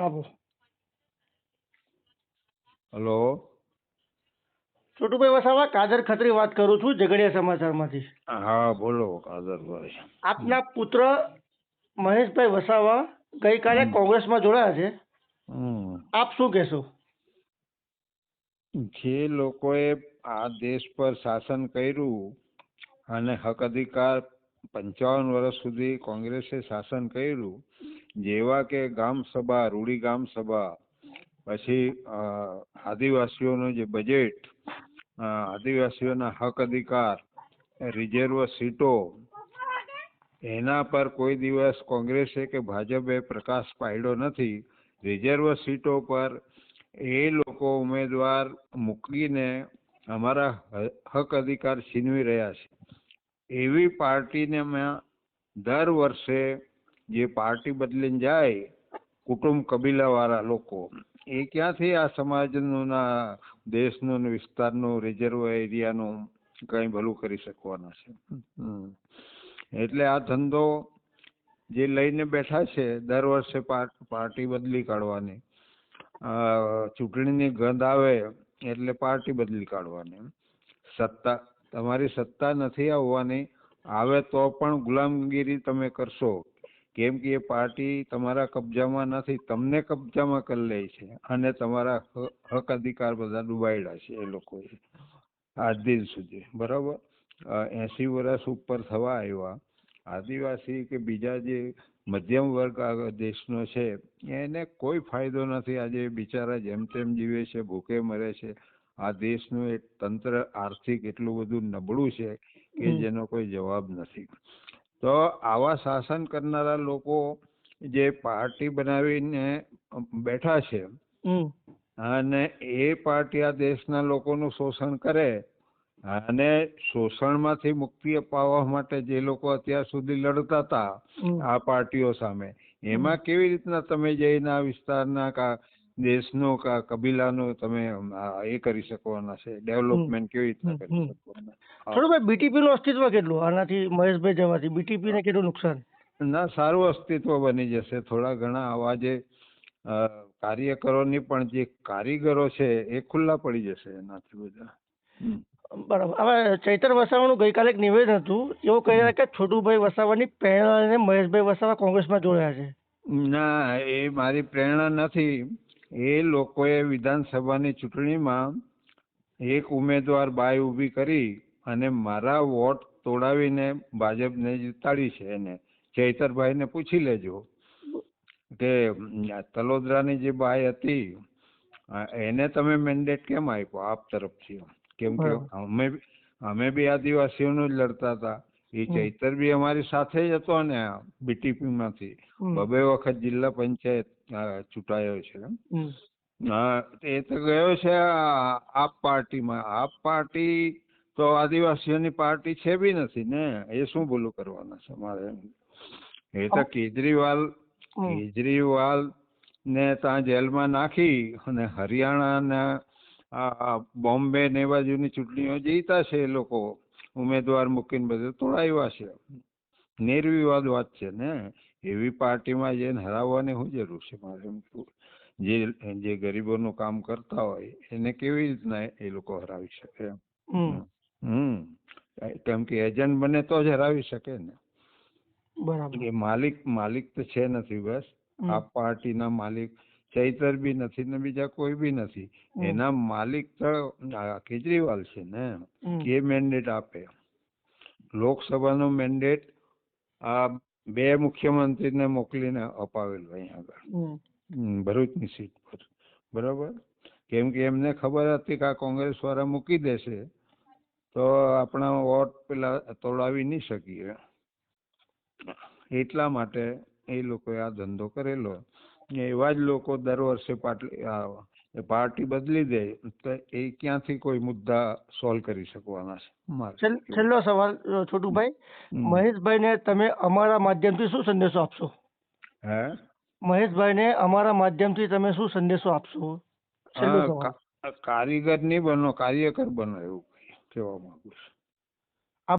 આપો હલો. છોટુભાઈ વસાવા કાદર ખત્રી વાત કરું છું ઝઘડિયા સમાચારમાંથી. હા બોલો કાદરભાઈ આપના પુત્ર મહેશભાઈ વસાવા ગઈકાલે કોંગ્રેસમાં જોડાયા છે. આપ શું કહેશો? જે લોકોએ આ દેશ પર શાસન કર્યું અને હક અધિકાર પંચાવન વર્ષ સુધી કોંગ્રેસે શાસન કર્યું જેવા કે ગામ સભા રૂડી ગામ સભા, પછી આદિવાસીઓનું જે બજેટ આદિવાસીઓના હક અધિકાર રિઝર્વ સીટો, એના પર કોઈ દિવસ કોંગ્રેસે કે ભાજપે પ્રકાશ પાડ્યો નથી. રિઝર્વ સીટો પર એ લોકો ઉમેદવાર મૂકીને અમારા હક અધિકાર છીનવી રહ્યા છે. એવી પાર્ટીને મેં દર વર્ષે જે પાર્ટી બદલીને જાય, કુટુંબ કબીલાવાળા લોકો, એ ક્યાંથી આ સમાજનું, દેશનું ને વિસ્તારનું રિઝર્વ એરિયાનું કંઈ ભલું કરી શકવાના છે. એટલે આ ધંધો જે લઈને બેઠા છે, દર વર્ષે પાર્ટી બદલી કાઢવાની ચૂંટણીની ગંધ આવે એટલે પાર્ટી બદલી કાઢવાની. સત્તા, તમારી સત્તા નથી આવવાની, આવે તો પણ ગુલામગીરી તમે કરશો. કેમ કે એ પાર્ટી તમારા કબજામાં નથી તમને કબજામાં કરી લે છે અને તમારા હક અધિકાર બધા ડુબાડ્યા છે એ લોકોએ આજ દિન સુધી બરાબર? એસી વર્ષ ઉપર થવા આવ્યા. આદિવાસી કે બીજા જે મધ્યમ વર્ગ આ દેશનો છે એને કોઈ ફાયદો નથી. આજે બિચારા જેમ તેમ જીવે છે ભૂખે મરે છે. આ દેશનું એક તંત્ર આર્થિક એટલું બધું નબળું છે કે જેનો કોઈ જવાબ નથી. તો આવા શાસન કરનારા લોકો જે પાર્ટી બનાવીને બેઠા છે અને એ પાર્ટી આ દેશના લોકોનું શોષણ કરે અને શોષણમાંથી મુક્તિ અપાવવા માટે જે લોકો અત્યાર સુધી લડતા હતા આ પાર્ટીઓ સામે એમાં કેવી રીતના તમે જઈને આ વિસ્તારના કા દેશનો કબીલાનો તમે એ કરી શકવાના છે. ડેવલપમેન્ટ કેવી રીતના કરી હમ. થોડું ભાઈ બીટીપી નું અસ્તિત્વ કેટલું? આનાથી મહેશભાઈ જવાથી. બીટીપી ને કેટલું નુકસાન? ના સારું અસ્તિત્વ બની જશે. થોડા ઘણા આવા જે કાર્યકરોની પણ જે કારીગરો છે એ ખુલ્લા પડી જશે એનાથી બધા. બરાબર. હવે ચૈતર વસાવાનું ગઈકાલે એક નિવેદન હતું. એવું કહી રહ્યા કે છોટુભાઈ વસાવાની પ્રેરણા લઈને મહેશભાઈ વસાવા કોંગ્રેસમાં જોડાયા છે. ના એ મારી પ્રેરણા નથી. એ લોકોએ વિધાનસભાની ચૂંટણીમાં એક ઉમેદવાર બાય ઊભી કરી અને મારા વોટ તોડાવીને ભાજપને જીતાડી છે. એને ચૈતરભાઈને પૂછી લેજો કે તલોદરાની જે બાય હતી એને તમે મેન્ડેટ કેમ આપ્યો? આપ તરફથી. કેમ કે અમે અમે બી આદિવાસીઓનું જ લડતા હતા. એ. ચૈતર બી અમારી સાથે જ હતો ને બીટીપી માંથી. બબે વખત જિલ્લા પંચાયત ચૂંટાયો છે. એ તો ગયો છે આપ પાર્ટીમાં. આપ પાર્ટી તો આદિવાસીઓની પાર્ટી છે બી નથી ને? એ શું બોલું કરવાના છે મારે? એ તો કેજરીવાલ કેજરીવાલ ને ત્યાં જેલમાં નાખી અને હરિયાણાના આ આ બોમ્બે ને બાજુની ચૂંટણીઓ જીતા છે એ લોકો. ઉમેદવાર મૂકીને બધું તોડાવ્યા છે. નિર્વિવાદ વાત છે ને? એવી પાર્ટીમાં જઈને હરાવવાની શું જરૂર છે મારે એમ જે જે ગરીબોનું કામ કરતા હોય એને કેવી રીતના એ લોકો હરાવી શકે એમ? હમ. હમ. કેમ કે એજન્ટ બને તો જ હરાવી શકે ને. બરાબર. એ માલિક માલિક તો છે નથી બસ. આ પાર્ટીના માલિક ચૈતર બી નથી ને બીજા કોઈ બી નથી. એના માલિક તો કેજરીવાલ છે ને. એ મેન્ડેટ આપે? લોકસભાનો મેન્ડેટ આ બે મુખ્યમંત્રીને મોકલીને અપાવેલો અહીંયા આગળ. ભરૂચની સીટ પર. બરાબર? કેમ કે એમને ખબર હતી કે આ કોંગ્રેસ વાળા મૂકી દેશે તો આપણા વોટ પેલા તોડાવી નહીં શકીએ. એટલા માટે એ લોકોએ આ ધંધો કરેલો. એવા જ લોકો દર વર્ષે પાટલી પાર્ટી બદલી દે તો એ ક્યાંથી કોઈ મુદ્દા સોલ્વ કરી શકવાના છે? છેલ્લો સવાલ છોટુભાઈ. મહેશભાઈને તમે અમારા માધ્યમથી શું સંદેશો આપશો? હે? મહેશભાઈને અમારા માધ્યમથી તમે શું સંદેશો આપશો? કારીગર નહીં બનો કાર્યકર બનો એવું કહેવા માંગુ છું.